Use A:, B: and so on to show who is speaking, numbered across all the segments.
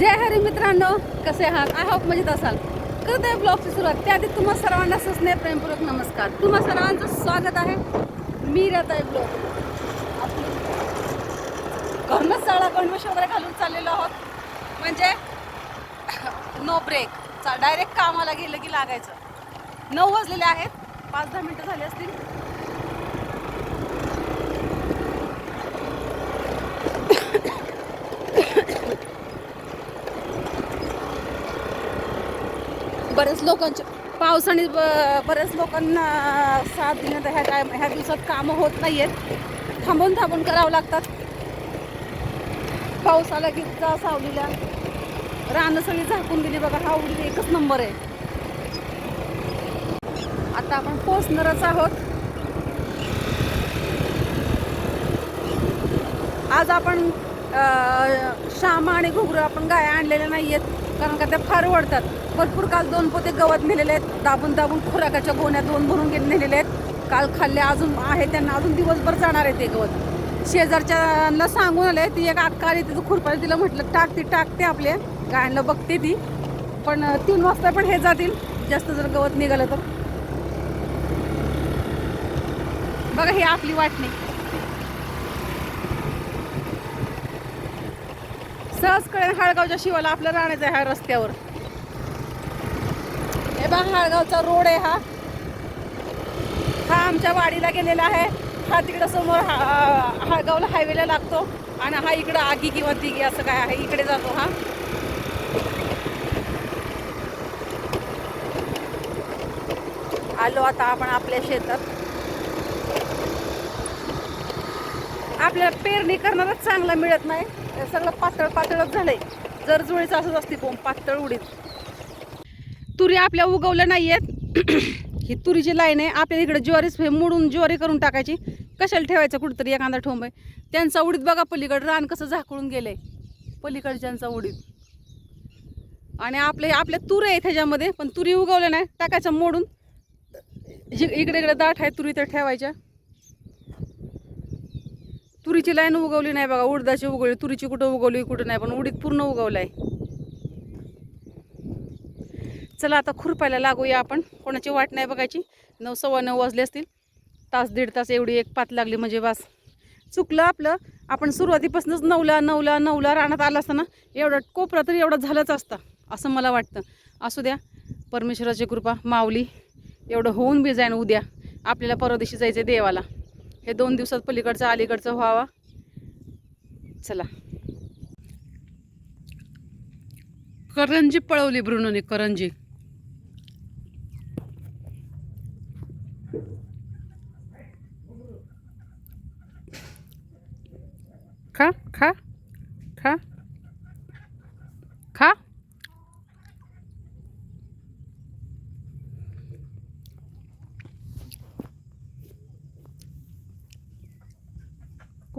A: जय हरी मित्रांनो कसे आहात? आय होप मजेत असाल. करत ब्लॉगची सुरुवात. त्याआधी तुम्हा सर्वांना सस्ने प्रेमपूर्वक नमस्कार. तुम्हा सर्वांचं स्वागत आहे मी राहत आहे ब्लॉग. घरूनच चाळा गणवेश वगैरे घालून चाललेलो आहोत. म्हणजे नो ब्रेक चा डायरेक्ट कामाला गेलं की लागायचं. नऊ वाजलेले आहेत. पाच दहा मिनटं झाली असतील. बऱ्याच लोकांचे पावसाने ब- बऱ्याच लोकांना साथ देण्यात ह्या टाइम ह्या दिवसात कामं होत नाही आहेत थांबून थांबून करावं लागतात. पाऊस आला की जा सावलीला. रानं सगळी झाकून दिली बघा हा उडी एकच नंबर आहे. आता आपण पोचणारच आहोत. आज आपण श्यामा आणि घुगरं आपण गाया आणलेल्या नाही आहेत कारण का त्या फार वडतात भरपूर काल दोन पोते गवत नेलेले आहेत. दाबून दाबून खुराकाच्या गोण्या दोन भरून घेऊन नेलेले आहेत. काल खाल्ले अजून आहे त्यांना अजून दिवसभर जाणार आहे ते गवत. शेजारच्याला सांगून आले ती एक अक्का आली तिचं खुरपाली तिला म्हटलं टाक ती टाकते आपले. गायांना बघते ती. पण तीन वाजता पण हे जातील. जास्त जर गवत निघालं तर. बघा ही आपली वाट नाही सहज कळेल हाळगावच्या शिवाला आपलं राहण्याचं आहे ह्या रस्त्यावर. बघा हाळगावचा रोड आहे हा. हा आमच्या वाडीला गेलेला आहे. हा तिकडं समोर हा हाळगावला हायवेला लागतो आणि हा इकडं आगी किंवा तिगी असं काय आहे इकडे जातो हा. आलो आता आपण आपल्या शेतात. आपल्याला पेरणी करणारच चांगलं मिळत नाही. सगळं पातळ पातळच झालंय. जर जुळीचं असंच असते पोम पातळ उडीत. तुरी आपल्या उगवल्या नाही आहेत ही तुरीची लाईन आहे. आपल्या इकडे ज्वारीच हे मोडून ज्वारी करून टाकायची. कशाला ठेवायचं कुठंतरी एखादा ठोंब? आहे त्यांचा उडीत बघा पलीकडं. रान कसं झाकळून गेलंय. पलीकडच्यांचा उडीत आणि आपले आपल्या तुरे आहेत ह्याच्यामध्ये पण तुरी उगवल्या नाही. टाकायचं मोडून. इकडे इकडे दाट आहे तुरी तर ठेवायच्या. तुरीची लाईन उगवली नाही बघा. उडदाची उगवली तुरीची कुठं उगवली कुठं नाही. पण उडीत पूर्ण उगवलं आहे चला आता खुरपायला लागूया आपण. कोणाची वाट नाही बघायची. नऊ सव्वा नऊ वाजले असतील. तास दीड तास एवढी एक पात लागली म्हणजे बास. चुकलं आपलं. आपण सुरुवातीपासूनच नऊला नऊला नऊला रानात आला असताना एवढा कोपरा तरी एवढा झालंच असता असं मला वाटतं. असू द्या. परमेश्वराची कृपा माऊली एवढं होऊन बी जाईन उद्या. आपल्याला परदेशी जायचं देवाला. हे दोन दिवसात पलीकडचं अलीकडचं व्हावा. चला. करंजी पळवली ब्रुनोने करंजी.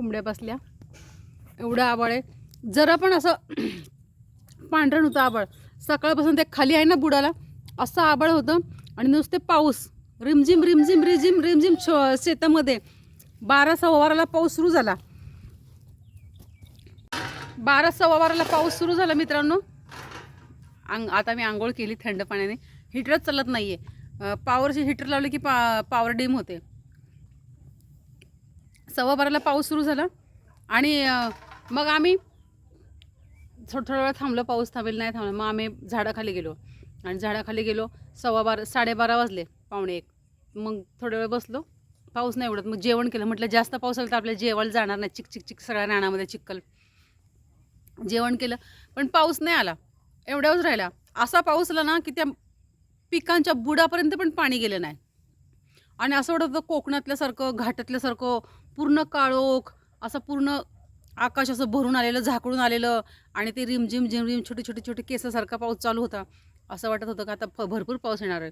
A: कोंबड्या बसल्या. एवढं आबाळ आहे. जरा पण असं पांढरं होतं आबाळ सकाळपासून ते खाली आहे ना बुडाला. असं आबाळ होतं. आणि नुसते पाऊस. रिमझिम रिमझिम रिझिम रिमझिम छ शेतामध्ये. बारा सव्वाराला पाऊस सुरू झाला. बारा सव्वाराला पाऊस सुरू झाला मित्रांनो. अंग आता मी आंघोळ केली थंड पाण्याने. हिटरच चालत नाही आहे पॉवरची हिटर लावली की पा पावर डिम होते. सव्वा बाराला पाऊस सुरू झाला. आणि मग आम्ही थोडं थोडा वेळ थांबलो. पाऊस थांबेल नाही थांबलं. मग आम्ही झाडाखाली गेलो. आणि झाडाखाली गेलो. सव्वा बारा साडेबारा वाजले पावणे एक. मग थोडा वेळ बसलो. पाऊस नाही उडत मग जेवण केलं. म्हटलं जास्त पाऊस आला तर आपल्या जेवायला जाणार नाही. चिक चिक चिक सगळ्या रानामध्ये चिक्कल. जेवण केलं. पण पाऊस नाही आला. एवढ्याच राहिला. असा पाऊस आला ना की त्या पिकांच्या बुडापर्यंत पण पाणी गेलं नाही. आणि असं वाटत होतं कोकणातल्यासारखं घाटातल्यासारखं पूर्ण काळोख असं पूर्ण आकाश असं भरून आलेलं झाकळून आलेलं आणि ते रिमझिम झिमझिम छोटे छोटे छोटे केसासारखा पाऊस चालू होता. असं वाटत होतं का आता फ भरपूर पाऊस येणार आहे.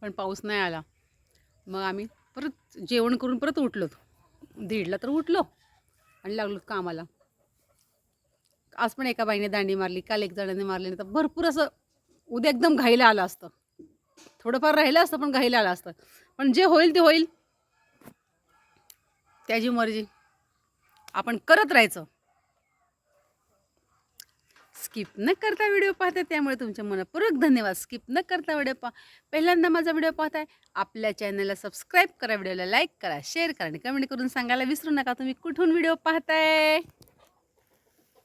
A: पण पाऊस नाही आला. मग आम्ही परत जेवण करून परत उठलो. दीडला तर उठलो आणि लागलो कामाला. आज पण एका बाईने दांडी मारली काल एक जणाने मारली नाही तर भरपूर असं उद्या एकदम घाईला आलं असतं. थोडंफार राहिलं असतं पण घाईला आलं असतं. पण जे होईल ते होईल. त्याची मर्जी. आपण करत राहायचं. स्किप न करता व्हिडिओ पाहताय त्यामुळे तुमच्या मनपूर्वक धन्यवाद. स्किप न करता व्हिडिओ पहा. पहिल्यांदा माझा व्हिडिओ पाहताय आपल्या चॅनलला सबस्क्राईब करा व्हिडिओला लाईक करा शेअर करा आणि कमेंट करून सांगायला विसरू नका. तुम्ही कुठून व्हिडिओ पाहताय?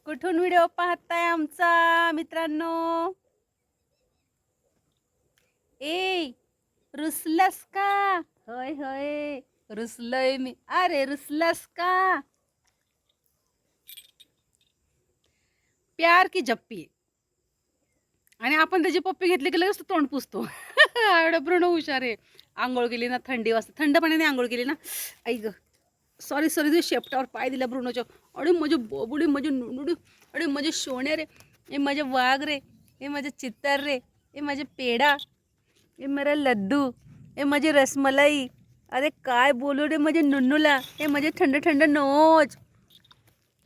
A: कुठून व्हिडिओ पाहताय आमचा मित्रांनो? ए रुसलस का? होय होय. रुसलोय मी. अरे रुसलस का? प्यार की जप्पी. आणि आपण त्याची पप्पी घेतली की लगेच तोंड पुसतो. एवढं पूर्ण हुशार आहे. आंघोळ केली ना थंडी वाजता. थंड पाण्याने आंघोळ केली ना. आई ग. सॉरी सॉरी तुझ्या शेपटावर पाय दिला ब्रुनोच्या अरे माझे बोबुडी माझे नुनुडी अरे माझे सोने रे. हे माझे वाघ रे. हे माझे चित्तर रे. हे माझे पेढा. हे मेरा लड्डू हे माझी रसमलाई अरे काय बोलू रे माझे नुन्नूला हे माझे थंड थंड नोज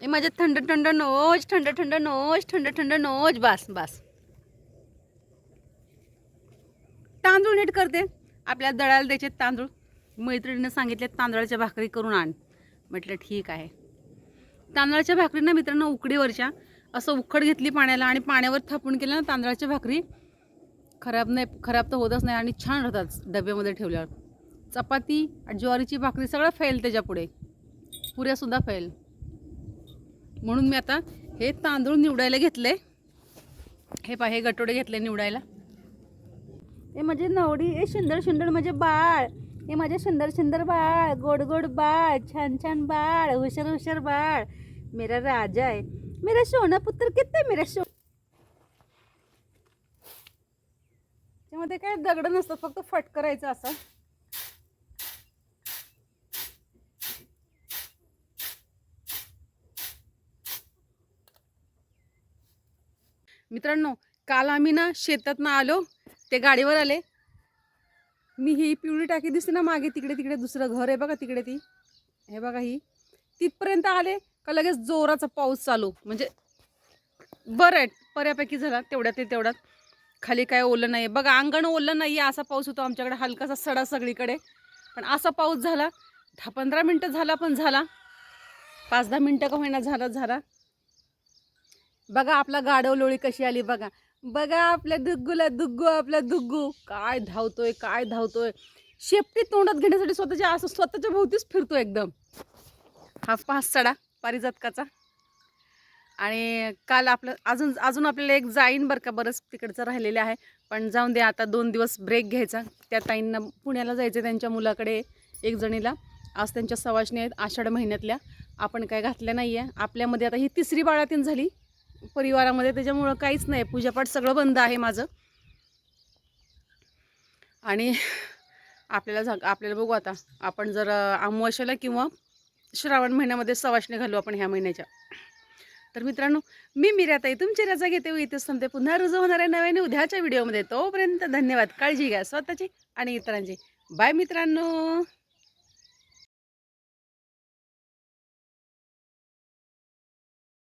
A: हे माझे थंड थंड नोज थंड थंड नोज थंड थंड नोज बास बास. तांदूळ नीट करते आपल्या दळायला द्यायचे तांदूळ. मैत्रिणीनं सांगितले तांदळाच्या भाकरी करून आण. म्हटलं ठीक आहे. तांदळाच्या भाकरीनं मित्रांनो उकडीवरच्या. असं उखड घेतली पाण्याला आणि पाण्यावर थापून केलं ना तांदळाच्या भाकरी खराब नाही खराब तर होतच नाही आणि छान राहतात डब्यामध्ये ठेवल्यावर. चपाती आणि ज्वारीची भाकरी सगळं फैल त्याच्यापुढे. पुऱ्यासुद्धा फैल. म्हणून मी आता हे तांदूळ निवडायला घेतले. हे पा हे गटोडे घेतले निवडायला. हे माझे नवडी हे सुंदर सुंदर माझे बाळ. हे माझे सुंदर सुंदर बाळ. गोड गोड बाळ. छान छान बाळ. हुशार हुशार बाळ. मेरा राजा आहे. मेरा सोना पुत्र किती मेरा सो त्यामध्ये काय दगड नसतात फक्त फट करायचं असं. मित्रांनो काल आम्ही ना शेतात ना आलो ते गाडीवर आले. मी ही पिवळी टाकी दिसते ना मागे तिकडे तिकडे दुसरं घर आहे बघा तिकडे ती. हे बघा ही. तिथपर्यंत आले का लगेच जोराचा पाऊस चालू. म्हणजे बरं आहे बऱ्यापैकी झाला तेवढ्यात ते तेवढ्यात. खाली काय ओलं नाही बघा अंगण ओलं नाही असा पाऊस होतो आमच्याकडे हलकासा सडा सगळीकडे. पण असा पाऊस झाला दहा पंधरा मिनटं झाला पण झाला. पाच दहा मिनटं का होईना झाला झाला. बघा आपला गाडव लोळी कशी आली बघा. बघा आपल्या दुग्गूला दुग्गू आपला दुग्गू. काय धावतोय काय धावतोय. शेपटी तोंडात घेण्यासाठी स्वतःच्या असं स्वतःच्या भोवतीच फिरतो एकदम. हा पाच सडा पारिजातकाचा. आणि काल आपलं अजून अजून आपल्याला एक जाईन बरं का बरंच तिकडचं राहिलेलं आहे. पण जाऊन दे आता दोन दिवस ब्रेक घ्यायचा. त्या ताईंना पुण्याला जायचं त्यांच्या मुलाकडे एक जणीला. आज त्यांच्या सवाशणी आहेत आषाढ महिन्यातल्या. आपण काय घातल्या नाही आहे आपल्यामध्ये आता ही तिसरी बाळातीन झाली. परिवारामध्ये त्याच्यामुळं काहीच नाही. पूजापाठ सगळं बंद आहे माझं. आणि आपल्याला झा आपल्याला बघू आता. आपण जर अमावस्याला किंवा श्रावण महिन्यामध्ये सवाशणी घालू आपण ह्या महिन्याच्या. तर मित्रांनो मी मिराताई तुमची रजा घेते व इथेच थांबते. पुन्हा रुजू होणार आहे नव्याने उद्याच्या व्हिडिओमध्ये. तोपर्यंत धन्यवाद. काळजी घ्या स्वतःची आणि इतरांची. बाय मित्रांनो.